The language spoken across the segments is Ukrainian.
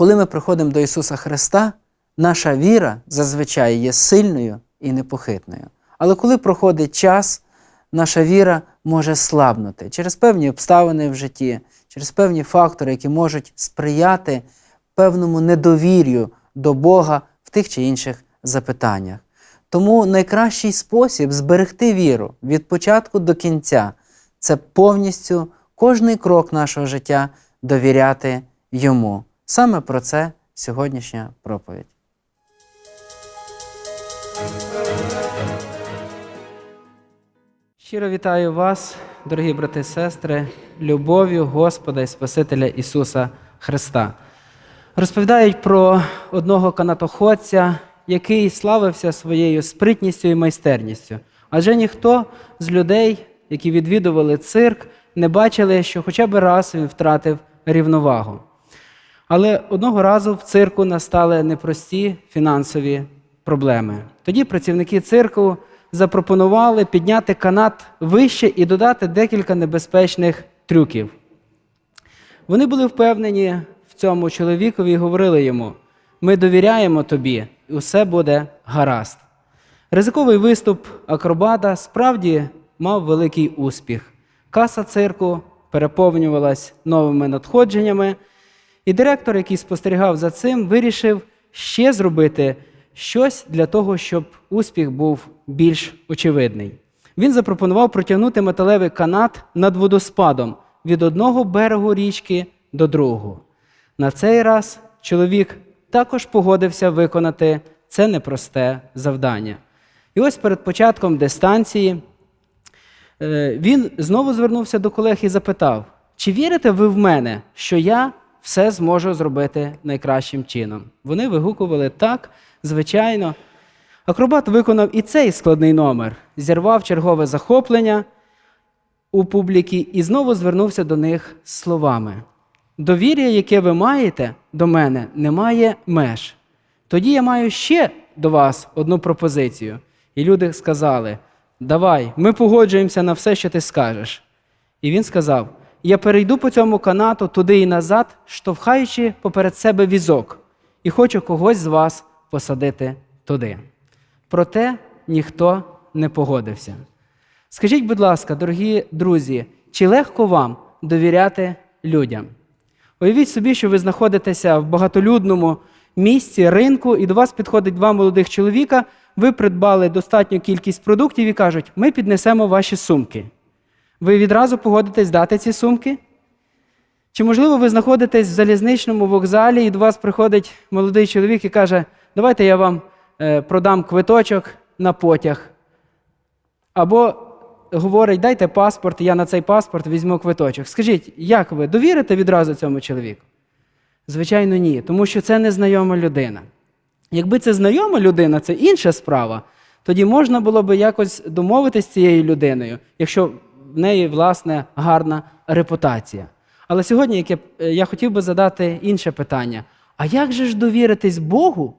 коли ми приходимо до Ісуса Христа, наша віра зазвичай є сильною і непохитною. Але коли проходить час, наша віра може слабнути через певні обставини в житті, через певні фактори, які можуть сприяти певному недовір'ю до Бога в тих чи інших запитаннях. Тому найкращий спосіб зберегти віру від початку до кінця це повністю кожний крок нашого життя довіряти йому. Саме про це сьогоднішня проповідь. Щиро вітаю вас, дорогі брати і сестри, любов'ю Господа і Спасителя Ісуса Христа. Розповідають про одного канатоходця, який славився своєю спритністю і майстерністю. Адже ніхто з людей, які відвідували цирк, не бачили, що хоча б раз він втратив рівновагу. Але одного разу в цирку настали непрості фінансові проблеми. Тоді працівники цирку запропонували підняти канат вище і додати декілька небезпечних трюків. Вони були впевнені в цьому чоловікові і говорили йому: ми довіряємо тобі, і усе буде гаразд. Ризиковий виступ акробата справді мав великий успіх. Каса цирку переповнювалась новими надходженнями, і директор, який спостерігав за цим, вирішив ще зробити щось для того, щоб успіх був більш очевидний. Він запропонував протягнути металевий канат над водоспадом від одного берегу річки до другого. На цей раз чоловік також погодився виконати це непросте завдання. І ось перед початком дистанції е, він знову звернувся до колег і запитав: чи вірите ви в мене, що я все зможу зробити найкращим чином? Вони вигукували так, звичайно. Акробат виконав і цей складний номер, зірвав чергове захоплення у публіки і знову звернувся до них з словами: Довір'я, яке ви маєте до мене, не має меж. Тоді я маю ще до вас одну пропозицію. І люди сказали: Давай, ми погоджуємося на все, що ти скажеш. І він сказав: Я перейду по цьому канату туди і назад, штовхаючи поперед себе візок, і хочу когось з вас посадити туди. Проте ніхто не погодився. Скажіть, будь ласка, дорогі друзі, чи легко вам довіряти людям? Уявіть собі, що ви знаходитеся в багатолюдному місці, ринку, і до вас підходить два молодих чоловіка, ви придбали достатню кількість продуктів і кажуть, ми піднесемо ваші сумки. Ви відразу погодитесь дати ці сумки? Чи, можливо, ви знаходитесь в залізничному вокзалі, і до вас приходить молодий чоловік і каже, давайте я вам е, продам квиточок на потяг. Або говорить, дайте паспорт, я на цей паспорт візьму квиточок. Скажіть, як ви довірите відразу цьому чоловіку? Звичайно, ні, тому що це незнайома людина. Якби це знайома людина, це інша справа, тоді можна було би якось домовитися з цією людиною, якщо в неї, власне, гарна репутація. Але сьогодні яке, я хотів би задати інше питання: а як же ж довіритись Богу,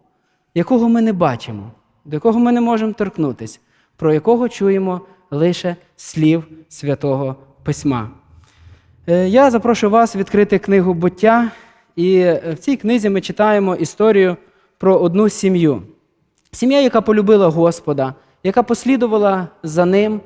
якого ми не бачимо, до якого ми не можемо торкнутися, про якого чуємо лише слів Святого Письма? Е, Я запрошую вас відкрити книгу буття, і в цій книзі ми читаємо історію про одну сім'ю. Сім'я, яка полюбила Господа, яка послідувала за ним,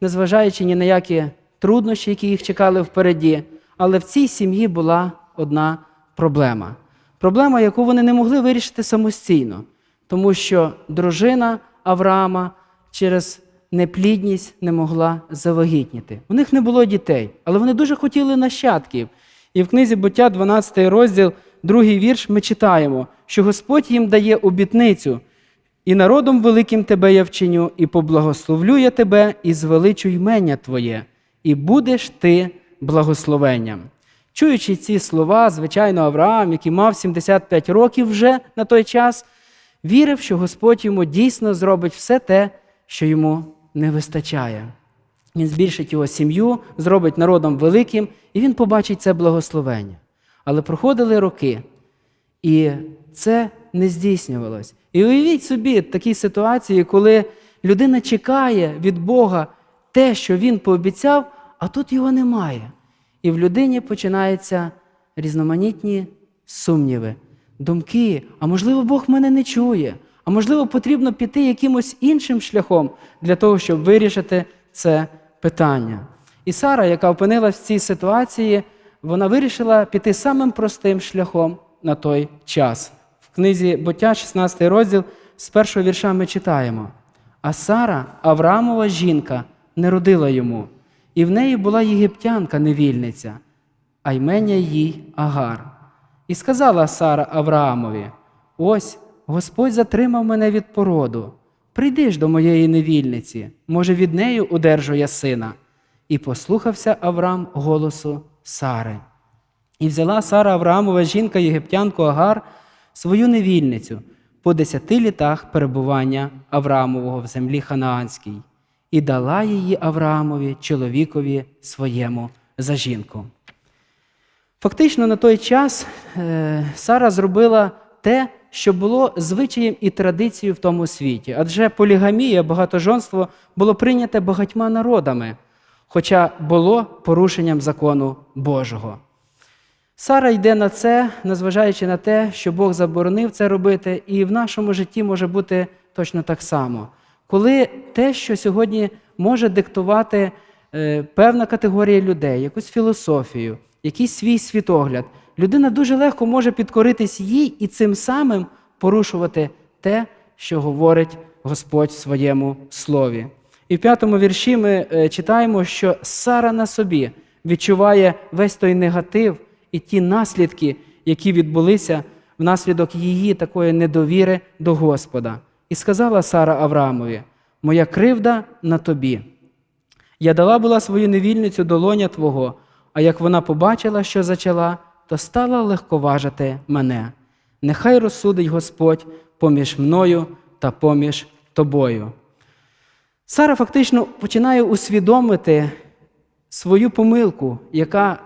незважаючи ні на які труднощі, які їх чекали впереді. Але в цій сім'ї була одна проблема. Проблема, яку вони не могли вирішити самостійно, тому що дружина Авраама через неплідність не могла завагітніти. У них не було дітей, але вони дуже хотіли нащадків. І в книзі буття, 12 розділ, другий вірш, ми читаємо, що Господь їм дає обітницю, і народом великим тебе я вчиню, і поблагословлю я тебе, і звеличу ймення Твоє, і будеш ти благословенням. Чуючи ці слова, звичайно, Авраам, який мав 75 років вже на той час, вірив, що Господь йому дійсно зробить все те, що йому не вистачає. Він збільшить його сім'ю, зробить народом великим, і він побачить це благословення. Але проходили роки, і це не здійснювалось. І уявіть собі такі ситуації, коли людина чекає від Бога те, що він пообіцяв, а тут його немає. І в людині починаються різноманітні сумніви. думки, а можливо, Бог мене не чує, а можливо, потрібно піти якимось іншим шляхом для того, щоб вирішити це питання. І Сара, яка опинилась в цій ситуації, вона вирішила піти самим простим шляхом на той час. Книзі Буття, 16 розділ, з першого вірша ми читаємо. А Сара, Авраамова жінка, не родила йому, і в неї була єгиптянка невільниця, а ймення їй Агар. І сказала Сара Авраамові: Ось Господь затримав мене від породу. Прийди ж до моєї невільниці, може, від неї удержу я сина. І послухався Авраам голосу Сари. І взяла Сара Авраамова жінка єгиптянку Агар, свою невільницю, по десяти літах перебування Авраамового в землі Ханаанській, і дала її Авраамові, чоловікові своєму за жінку. Фактично на той час е, Сара зробила те, що було звичаєм і традицією в тому світі. Адже полігамія, багатожонство було прийняте багатьма народами, хоча було порушенням закону Божого. Сара йде на це, незважаючи на те, що Бог заборонив це робити, і в нашому житті може бути точно так само. Коли те, що сьогодні може диктувати е, певна категорія людей, якусь філософію, якийсь свій світогляд, людина дуже легко може підкоритись їй і цим самим порушувати те, що говорить Господь в своєму слові. І в п'ятому вірші ми е, читаємо, що Сара на собі відчуває весь той негатив і ті наслідки, які відбулися внаслідок її такої недовіри до Господа. І сказала Сара Авраамові: Моя кривда на тобі. Я дала була свою невільницю до лоня Твого, а як вона побачила, що зачала, то стала легковажити мене. Нехай розсудить Господь поміж мною та поміж тобою. Сара фактично починає усвідомити свою помилку, яка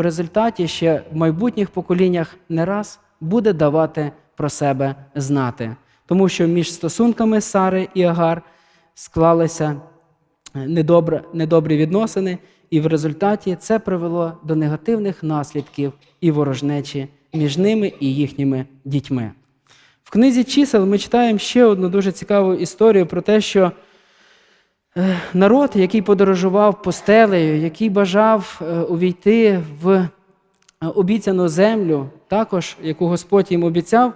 в результаті ще в майбутніх поколіннях не раз буде давати про себе знати. Тому що між стосунками Сари і Агар склалися недобре, недобрі відносини, і в результаті це привело до негативних наслідків і ворожнечі між ними і їхніми дітьми. В книзі чисел ми читаємо ще одну дуже цікаву історію про те, що е, народ, який подорожував постелею, який бажав е, увійти в е, обіцяну землю, також яку Господь їм обіцяв,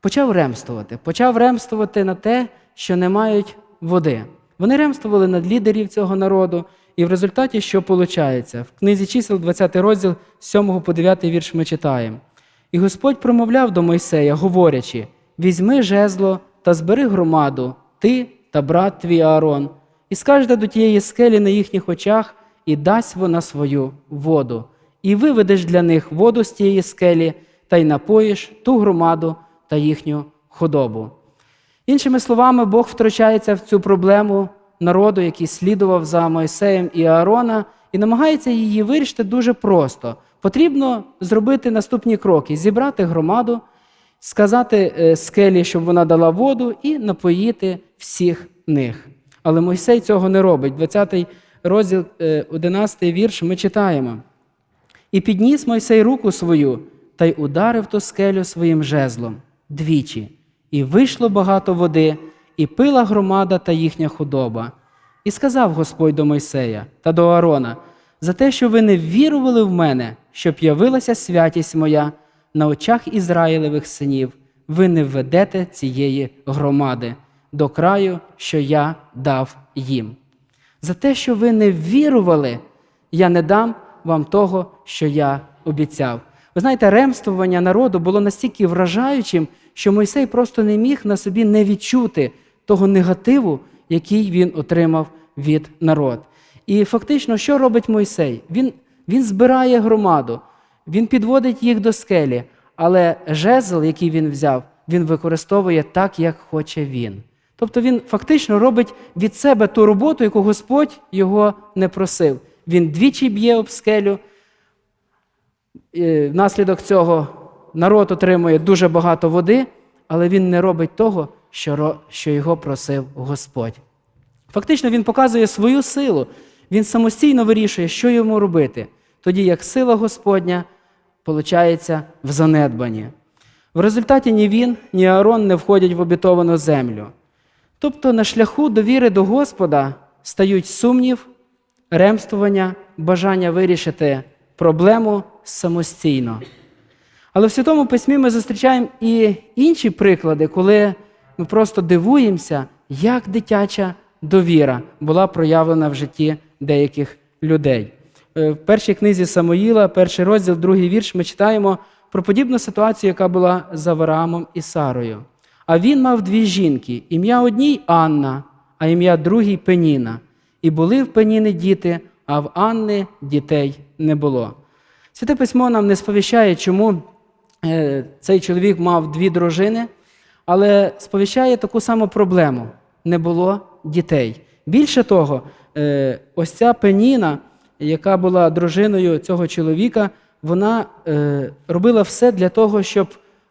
почав ремствувати. Почав ремствувати на те, що не мають води. Вони ремствували над лідерів цього народу, і в результаті що виходить? В книзі чисел, 20 розділ, з 7 по 9 вірш ми читаємо. І Господь промовляв до Мойсея, говорячи: візьми жезло та збери громаду, ти та брат твій Аарон, і скажете до тієї скелі на їхніх очах, і дасть вона свою воду, і виведеш для них воду з тієї скелі, та й напоїш ту громаду та їхню худобу. Іншими словами, Бог втручається в цю проблему народу, який слідував за Мойсеєм і Аарона, і намагається її вирішити дуже просто. Потрібно зробити наступні кроки: зібрати громаду, сказати е, скелі, щоб вона дала воду, і напоїти всіх них. Але Мойсей цього не робить. 20 розділ, 11 вірш ми читаємо. І підніс Мойсей руку свою та й ударив ту скелю своїм жезлом двічі. І вийшло багато води, і пила громада та їхня худоба. І сказав Господь до Мойсея та до Аарона, за те, що ви не вірували в мене, щоб явилася святість моя на очах Ізраїлевих синів, ви не введете цієї громади до краю, що я дав їм. За те, що ви не вірували, я не дам вам того, що я обіцяв. Ви знаєте, ремствування народу було настільки вражаючим, що Мойсей просто не міг на собі не відчути того негативу, який він отримав від народ. І фактично, що робить Мойсей? Він, Він збирає громаду, він підводить їх до скелі, але жезл, який він взяв, він використовує так, як хоче він. Тобто він фактично робить від себе ту роботу, яку Господь його не просив. Він двічі б'є об скелю. Внаслідок цього народ отримує дуже багато води, але він не робить того, що його просив Господь. Фактично, він показує свою силу, він самостійно вирішує, що йому робити, тоді як сила Господня получається в занедбанні. В результаті ні він, ні Аарон не входять в обітовану землю. Тобто на шляху довіри до Господа стають сумнів, ремствування, бажання вирішити проблему самостійно. Але в Святому Письмі ми зустрічаємо і інші приклади, коли ми просто дивуємося, як дитяча довіра була проявлена в житті деяких людей. Е, В першій книзі Самоїла, перший розділ, другий вірш, ми читаємо про подібну ситуацію, яка була з Авраамом і Сарою. А він мав дві жінки: ім'я одній Анна, а ім'я другій Пеніна. І були в Пеніни діти, а в Анни дітей не було. Святе письмо нам не сповіщає, чому е, цей чоловік мав дві дружини, але сповіщає таку саму проблему: не було дітей. Більше того, е, ось ця Пеніна, яка була дружиною цього чоловіка, вона е, робила все для того, щоб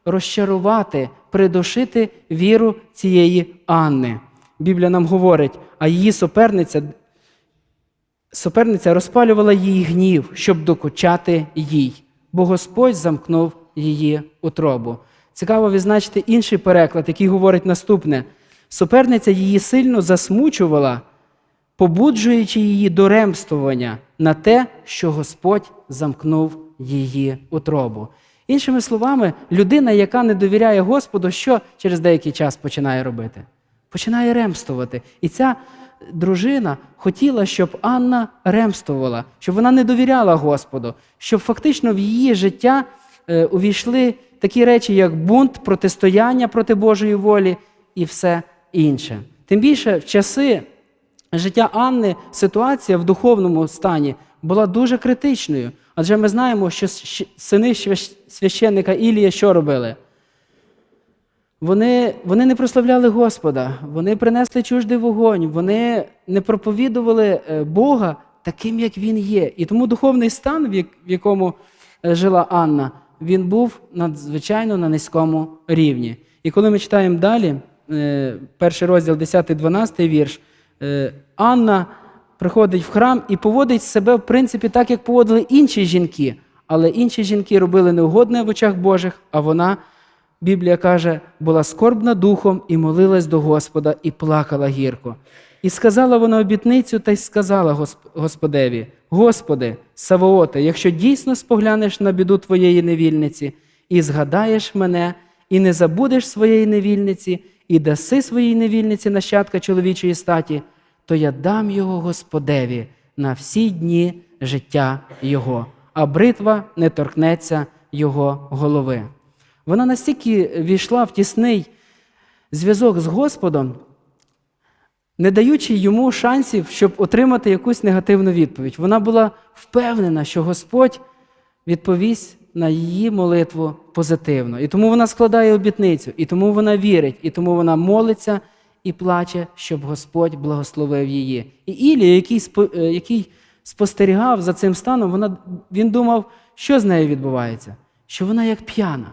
розчарувати, придушити віру цієї Анни. Біблія нам говорить, а її суперниця Суперниця розпалювала її гнів, щоб докучати їй, бо Господь замкнув її утробу. Цікаво відзначити інший переклад, який говорить наступне: суперниця її сильно засмучувала, побуджуючи її до ремствування на те, що Господь замкнув її утробу. Іншими словами, людина, яка не довіряє Господу, що через деякий час починає робити? Починає ремствувати. І ця дружина хотіла, щоб Анна ремствувала, щоб вона не довіряла Господу, щоб фактично в її життя е, увійшли такі речі, як бунт, протистояння проти Божої волі і все інше. Тим більше в часи життя Анни ситуація в духовному стані була дуже критичною. Адже ми знаємо, що сини свящ- священника Ілія що робили? Вони, вони не прославляли Господа, вони принесли чуждий вогонь, вони не проповідували е, Бога таким, як Він є. І тому духовний стан, в якому е, жила Анна, він був надзвичайно на низькому рівні. І коли ми читаємо далі, е, перший розділ, 10-12 вірш, е, Анна приходить в храм і поводить себе, в принципі, так, як поводили інші жінки. Але інші жінки робили неугодне в очах Божих, а вона Біблія каже, була скорбна духом і молилась до Господа, і плакала гірко. І сказала вона обітницю та й сказала Господеві: Господи, Савооте, якщо дійсно споглянеш на біду твоєї невільниці, і згадаєш мене, і не забудеш своєї невільниці, і даси своїй невільниці нащадка чоловічої статі, то я дам його Господеві на всі дні життя Його, а бритва не торкнеться його голови. Вона настільки війшла в тісний зв'язок з Господом, не даючи йому шансів, щоб отримати якусь негативну відповідь. Вона була впевнена, що Господь відповість на її молитву позитивно. І тому вона складає обітницю, і тому вона вірить, і тому вона молиться і плаче, щоб Господь благословив її. І Ілія, який, е, який спостерігав за цим станом, вона, він думав, що з нею відбувається, що вона як п'яна.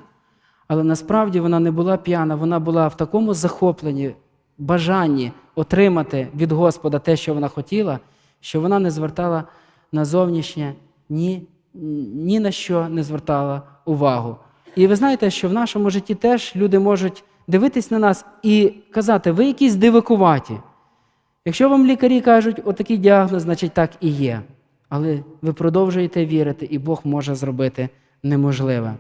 Але насправді вона не була п'яна, вона була в такому захопленні, бажанні отримати від Господа те, що вона хотіла, що вона не звертала на зовнішнє ні, ні на що не звертала увагу. І ви знаєте, що в нашому житті теж люди можуть дивитись на нас і казати, ви якісь дивикуваті. Якщо вам лікарі кажуть, отакий діагноз, значить так і є. Але ви продовжуєте вірити, і Бог може зробити неможливе.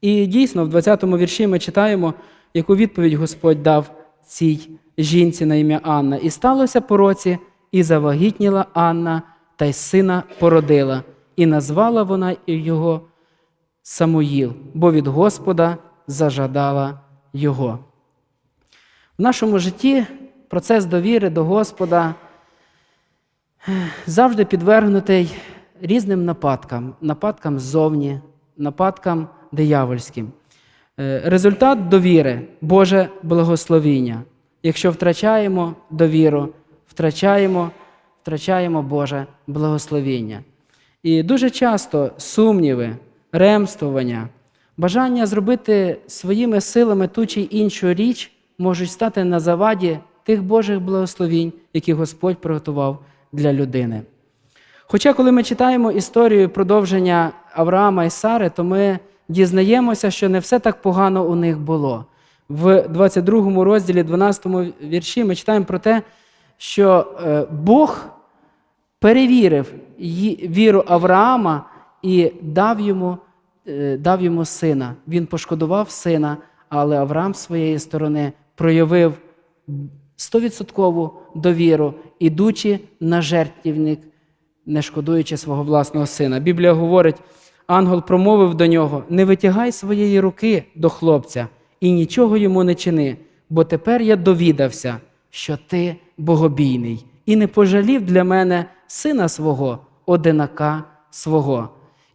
І дійсно, в 20-му вірші ми читаємо, яку відповідь Господь дав цій жінці на ім'я Анна. І сталося по році, і завагітніла Анна, та й сина породила, і назвала вона його Самуїл, бо від Господа зажадала його. В нашому житті процес довіри до Господа завжди підвергнутий різним нападкам, нападкам ззовні, нападкам диявольським. Е, Результат довіри Боже благословіння. Якщо втрачаємо довіру, втрачаємо, втрачаємо Боже благословіння. І дуже часто сумніви, ремствування, бажання зробити своїми силами ту чи іншу річ можуть стати на заваді тих Божих благословінь, які Господь приготував для людини. Хоча, коли ми читаємо історію продовження Авраама і Сари, то ми дізнаємося, що не все так погано у них було. В 22 розділі, 12 вірші, ми читаємо про те, що е, Бог перевірив віру Авраама і дав йому, дав йому сина. Він пошкодував сина, але Авраам з своєї сторони проявив стовідсоткову довіру, ідучи на жертвівник, не шкодуючи свого власного сина. Біблія говорить, ангел промовив до нього: не витягай своєї руки до хлопця і нічого йому не чини, бо тепер я довідався, що ти богобійний, і не пожалів для мене сина свого, одинака свого.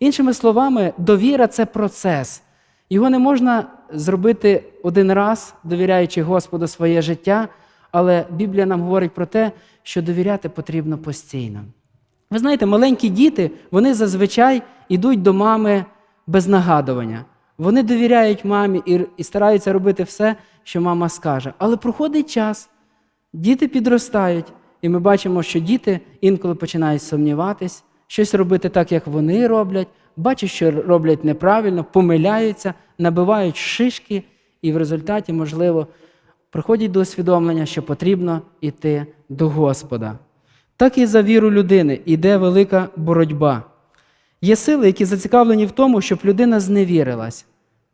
Іншими словами, довіра це процес. Його не можна зробити один раз, довіряючи Господу своє життя, але Біблія нам говорить про те, що довіряти потрібно постійно. Ви знаєте, маленькі діти, вони зазвичай йдуть до мами без нагадування. Вони довіряють мамі і, і стараються робити все, що мама скаже. Але проходить час, діти підростають, і ми бачимо, що діти інколи починають сумніватись, щось робити так, як вони роблять, бачать, що роблять неправильно, помиляються, набивають шишки, і в результаті, можливо, приходять до усвідомлення, що потрібно йти до Господа. Так і за віру людини йде велика боротьба. Є сили, які зацікавлені в тому, щоб людина зневірилась,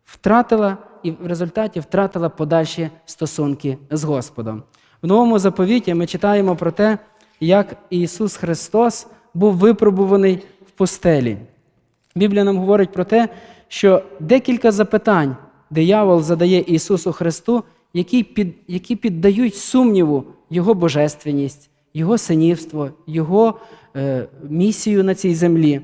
втратила і в результаті втратила подальші стосунки з Господом. В новому заповіті ми читаємо про те, як Ісус Христос був випробуваний в пустелі. Біблія нам говорить про те, що декілька запитань диявол задає Ісусу Христу, які, під, які піддають сумніву Його божественність, Його синівство, Його е, місію на цій землі.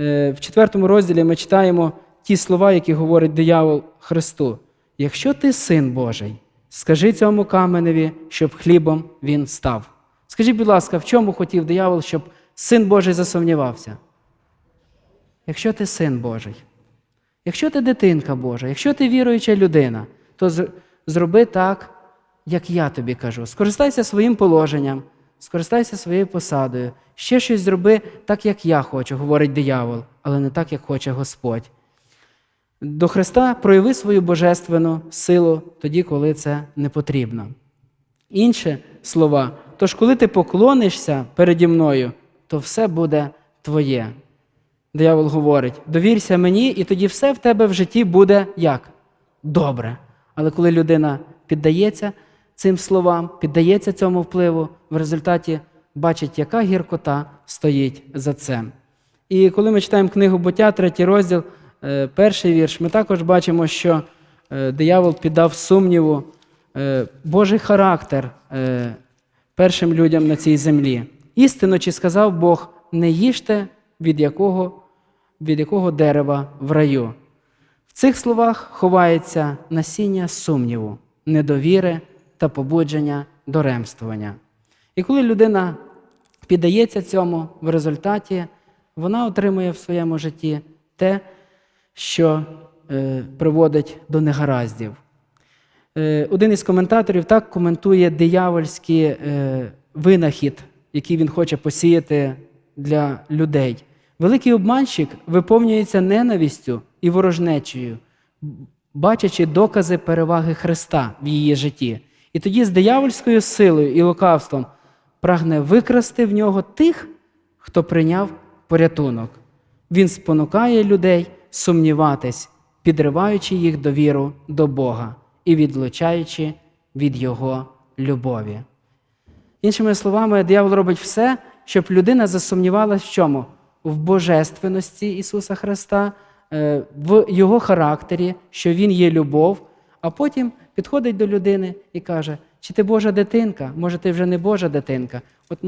Е, в четвертому розділі ми читаємо ті слова, які говорить диявол Христу. Якщо ти син Божий, скажи цьому каменеві, щоб хлібом він став. Скажіть, будь ласка, в чому хотів диявол, щоб син Божий засумнівався? Якщо ти син Божий, якщо ти дитинка Божа, якщо ти віруюча людина, то зроби так, як я тобі кажу. Скористайся своїм положенням, скористайся своєю посадою, ще щось зроби так, як я хочу, говорить диявол, але не так, як хоче Господь. До Христа прояви свою божественну силу тоді, коли це не потрібно. Інші слова, тож коли ти поклонишся переді мною, то все буде твоє. Диявол говорить: довірся мені, і тоді все в тебе в житті буде як? Добре. Але коли людина піддається цим словам, піддається цьому впливу, в результаті бачить, яка гіркота стоїть за цим. І коли ми читаємо книгу Буття, третій розділ, е, перший вірш, ми також бачимо, що е, диявол піддав сумніву е, Божий характер першим людям на цій землі. Істинно, чи сказав Бог, не їжте від якого, від якого дерева в раю. В цих словах ховається насіння сумніву, недовіри та побудження до ремствування. І коли людина піддається цьому, в результаті вона отримує в своєму житті те, що е, приводить до негараздів. Е, один із коментаторів так коментує диявольський е, винахід, який він хоче посіяти для людей. Великий обманщик виповнюється ненавістю і ворожнечею, бачачи докази переваги Христа в її житті. І тоді з диявольською силою і лукавством прагне викрасти в нього тих, хто прийняв порятунок. Він спонукає людей сумніватись, підриваючи їх довіру до Бога і відлучаючи від Його любові. Іншими словами, диявол робить все, щоб людина засумнівалася в чому? В божественності Ісуса Христа, е, в Його характері, що Він є любов, а потім підходить до людини і каже: чи ти Божа дитинка? Може, ти вже не Божа дитинка? От,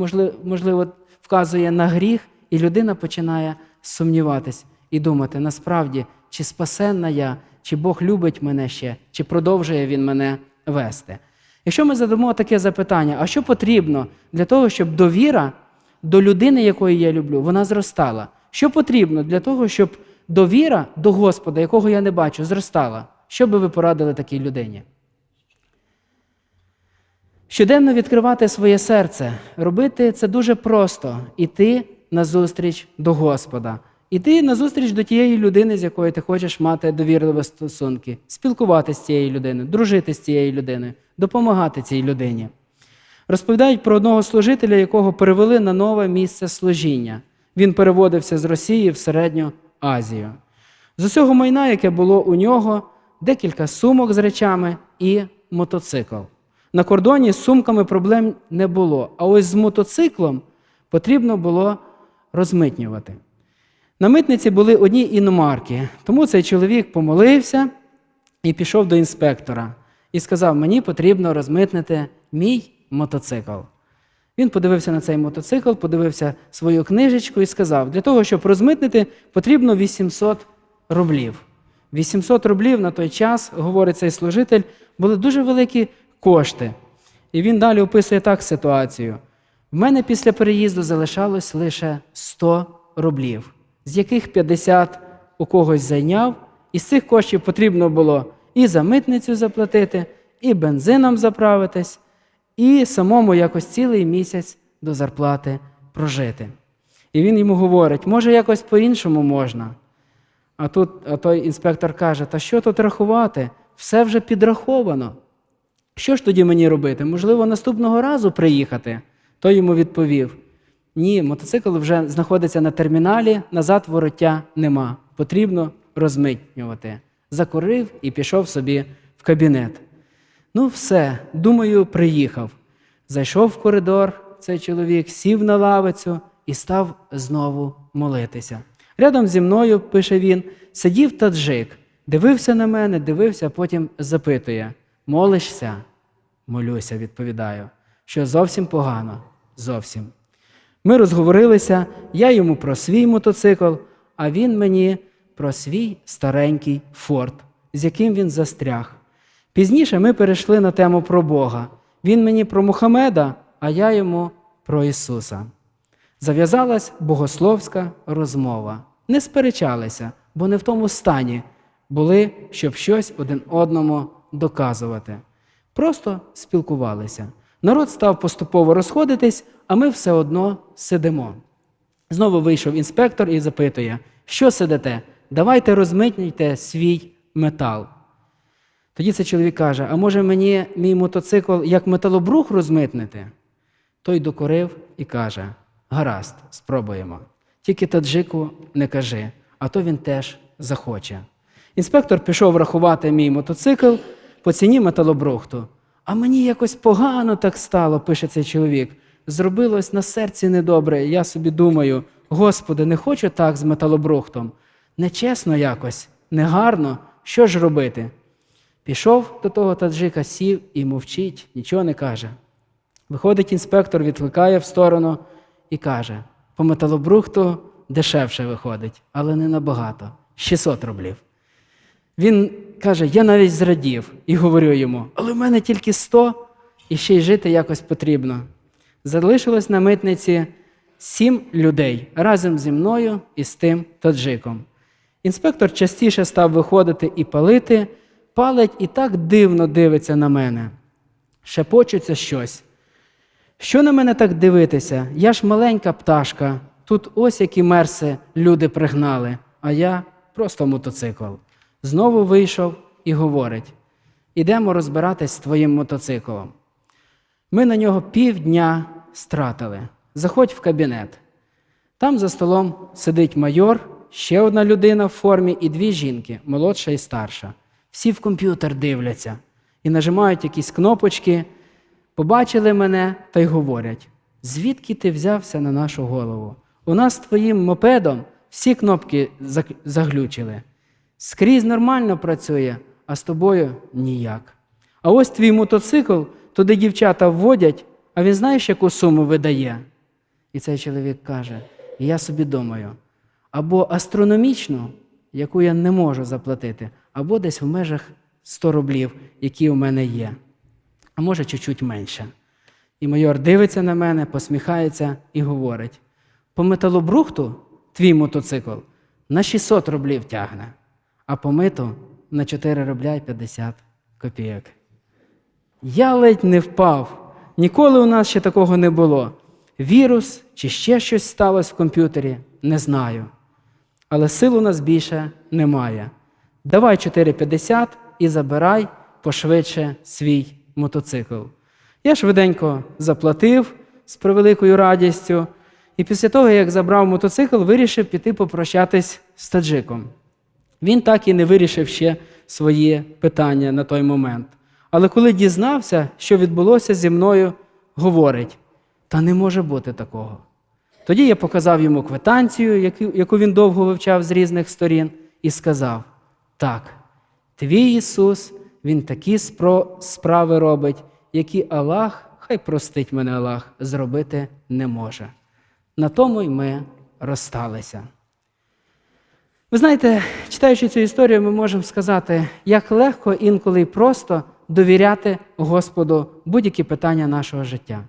можливо, вказує на гріх, і людина починає сумніватись і думати, насправді, чи спасенна я, чи Бог любить мене ще, чи продовжує Він мене вести. Якщо ми задамо таке запитання, а що потрібно для того, щоб довіра до людини, якої я люблю, вона зростала? Що потрібно для того, щоб довіра до Господа, якого я не бачу, зростала? Що би ви порадили такій людині? Щоденно відкривати своє серце, робити це дуже просто іти назустріч до Господа. Іди назустріч до тієї людини, з якою ти хочеш мати довірливі стосунки, спілкуватися з цією людиною, дружити з цією людиною, допомагати цій людині. Розповідають про одного служителя, якого перевели на нове місце служіння. Він переводився з Росії в Середню Азію. З усього майна, яке було у нього, декілька сумок з речами і мотоцикл. На кордоні з сумками проблем не було, а ось з мотоциклом потрібно було розмитнювати. На митниці були одні іномарки, тому цей чоловік помолився і пішов до інспектора і сказав: Мені потрібно розмитнити мій мотоцикл. Він подивився на цей мотоцикл, подивився свою книжечку і сказав: для того, щоб розмитнити, потрібно 800 рублів. 800 рублів на той час, говорить цей служитель, були дуже великі кошти. І він далі описує так ситуацію. В мене після переїзду залишалось лише 100 рублів, з яких 50 у когось зайняв, і з цих коштів потрібно було і за митницю заплатити, і бензином заправитись, і самому якось цілий місяць до зарплати прожити. І він йому говорить, може, якось по-іншому можна. А тут а той інспектор каже: Та що тут рахувати? Все вже підраховано. Що ж тоді мені робити? Можливо, наступного разу приїхати? Той йому відповів: Ні, мотоцикл вже знаходиться на терміналі, назад вороття нема. Потрібно розмитнювати. Закурив і пішов собі в кабінет. Ну, все, думаю, приїхав. Зайшов в коридор цей чоловік, сів на лавицю і став знову молитися. Рядом зі мною, пише він, сидів таджик, дивився на мене, дивився, потім запитує: Молишся? Молюся, відповідаю, що зовсім погано, зовсім. Ми розговорилися, я йому про свій мотоцикл, а він мені про свій старенький форт, з яким він застряг. Пізніше ми перейшли на тему про Бога. Він мені про Мухамеда, а я йому про Ісуса. Зав'язалась богословська розмова. Не сперечалися, бо не в тому стані були, щоб щось один одному доказувати. Просто спілкувалися. Народ став поступово розходитись, а ми все одно сидимо. Знову вийшов інспектор і запитує, що сидите? Давайте розмитнюйте свій метал. Тоді цей чоловік каже: А може мені мій мотоцикл як металобрух розмитнити? Той докорив і каже: Гаразд, спробуємо. Тільки таджику не кажи, а то він теж захоче. Інспектор пішов рахувати мій мотоцикл по ціні металобрухту. А мені якось погано так стало, пише цей чоловік. Зробилось на серці недобре. Я собі думаю, Господи, не хочу так з металобрухтом. Нечесно якось, негарно, що ж робити? Пішов до того таджика, сів і мовчить, нічого не каже. Виходить інспектор, відкликає в сторону і каже: по металобрухту дешевше виходить, але не набагато 600 рублів. Він каже: Я навіть зрадів і говорю йому, але в мене тільки 100 і ще й жити якось потрібно. Залишилось на митниці сім людей разом зі мною і з тим таджиком. Інспектор частіше став виходити і палити, палить і так дивно дивиться на мене. Шепочеться щось. Що на мене так дивитися? Я ж маленька пташка, тут ось які мерси люди пригнали, а я просто мотоцикл. Знову вийшов і говорить: ідемо розбиратись з твоїм мотоциклом. Ми на нього півдня стратили. Заходь в кабінет. Там за столом сидить майор, ще одна людина в формі і дві жінки, молодша і старша. Всі в комп'ютер дивляться і нажимають якісь кнопочки, побачили мене та й говорять: звідки ти взявся на нашу голову? У нас з твоїм мопедом всі кнопки заглючили. Скрізь нормально працює, а з тобою ніяк. А ось твій мотоцикл, туди дівчата вводять, а він знаєш, яку суму видає? І цей чоловік каже: і я собі думаю, або астрономічну, яку я не можу заплатити, або десь в межах 100 рублів, які у мене є, а може чуть-чуть менше. І майор дивиться на мене, посміхається і говорить: по металобрухту твій мотоцикл на 600 рублів тягне, а по миту на 4 рубля і 50 копійок. Я ледь не впав. Ніколи у нас ще такого не було. Вірус чи ще щось сталося в комп'ютері, не знаю. але сил у нас більше немає. Давай 4,50 і забирай пошвидше свій мотоцикл. Я швиденько заплатив з превеликою радістю, і після того, як забрав мотоцикл, вирішив піти попрощатись з таджиком. Він так і не вирішив ще свої питання на той момент. Але коли дізнався, що відбулося зі мною, говорить: та не може бути такого. Тоді я показав йому квитанцію, яку- він довго вивчав з різних сторін, і сказав: так, твій Ісус, Він такі справи робить, які Аллах, хай простить мене Аллах, зробити не може. На тому й ми розсталися. Ви знаєте, читаючи цю історію, ми можемо сказати, як легко інколи й просто довіряти Господу будь-які питання нашого життя.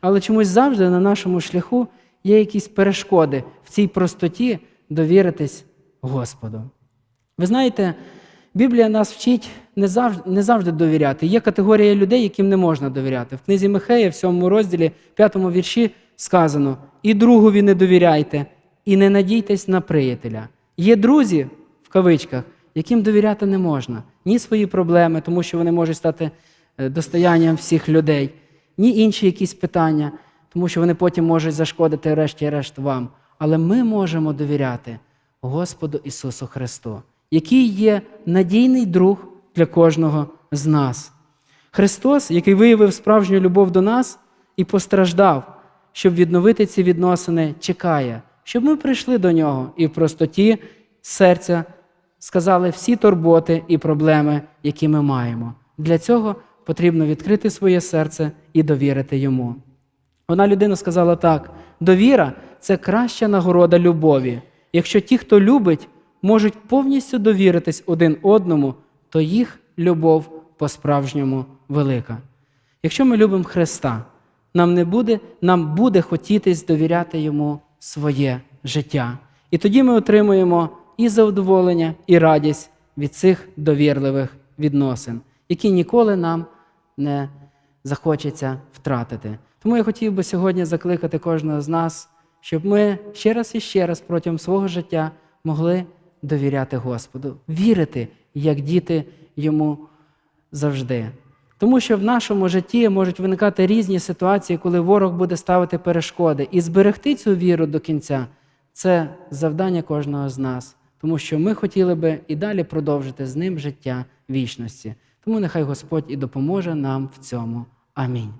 Але чомусь завжди на нашому шляху є якісь перешкоди в цій простоті довіритись Господу. Ви знаєте, Біблія нас вчить не завжди, не завжди довіряти. Є категорія людей, яким не можна довіряти. В книзі Михея, в 7 розділі, 5 вірші сказано: і другові не довіряйте, і не надійтесь на приятеля. Є друзі, в кавичках, яким довіряти не можна. Ні свої проблеми, тому що вони можуть стати е, достоянням всіх людей, ні інші якісь питання, тому що вони потім можуть зашкодити решті-решт вам. Але ми можемо довіряти Господу Ісусу Христу, який є надійний друг для кожного з нас. Христос, який виявив справжню любов до нас і постраждав, щоб відновити ці відносини, чекає, щоб ми прийшли до нього і в простоті серця сказали всі турботи і проблеми, які ми маємо. Для цього потрібно відкрити своє серце і довірити йому. Вона людина сказала так: довіра це краща нагорода любові. Якщо ті, хто любить, можуть повністю довіритись один одному, то їх любов по-справжньому велика. Якщо ми любимо Христа, нам не буде, нам буде хотітись довіряти Йому своє життя. І тоді ми отримуємо і задоволення, і радість від цих довірливих відносин, які ніколи нам не захочеться втратити. Тому я хотів би сьогодні закликати кожного з нас, щоб ми ще раз і ще раз протягом свого життя могли довіряти Господу, вірити, як діти йому завжди. Тому що в нашому житті можуть виникати різні ситуації, коли ворог буде ставити перешкоди. І зберегти цю віру до кінця це завдання кожного з нас, тому що ми хотіли би і далі продовжити з ним життя вічності. Тому нехай Господь і допоможе нам в цьому. Амінь.